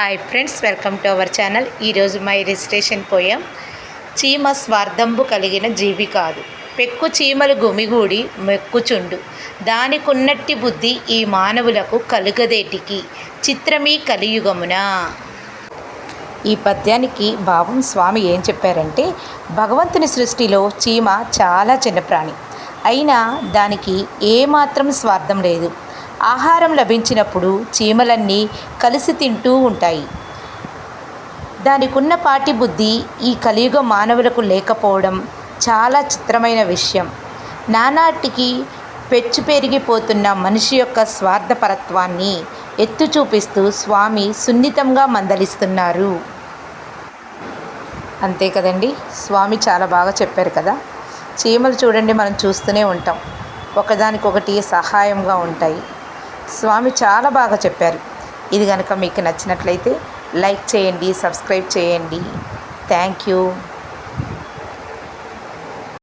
Hi friends welcome to our channel ఈరోజు my registration పోయాం. చీమ స్వార్థంబు కలిగిన జీవి కాదు. పెక్కు చీమలు గుమిగూడి మెక్కుచుండు. దానికున్నట్టి బుద్ధి ఈ మానవులకు కలుగదేటికి. చిత్రమీ కలియుగమున. ఈ పద్యానికి భావం స్వామి ఏం చెప్పారంటే భగవంతుని సృష్టిలో చీమ చాలా చిన్న ప్రాణి అయినా దానికి ఏమాత్రం స్వార్థం లేదు. ఆహారం లభించినప్పుడు చీమలన్నీ కలిసి తింటూ ఉంటాయి. దానికున్న పాటి బుద్ధి ఈ కలియుగ మానవులకు లేకపోవడం చాలా చిత్రమైన విషయం. నానాటికి పెచ్చు పెరిగిపోతున్న మనిషి యొక్క స్వార్థపరత్వాన్ని ఎత్తు చూపిస్తూ స్వామి సున్నితంగా మందలిస్తున్నారు. అంతే కదండి? స్వామి చాలా బాగా చెప్పారు కదా? చీమలు చూడండి మనం చూస్తూనే ఉంటాం. ఒకదానికొకటి సహాయంగా ఉంటాయి. స్వామి చాలా బాగా చెప్పారు. ఇది కనుక మీకు నచ్చినట్లయితే లైక్ చేయండి సబ్స్క్రైబ్ చేయండి. Thank you.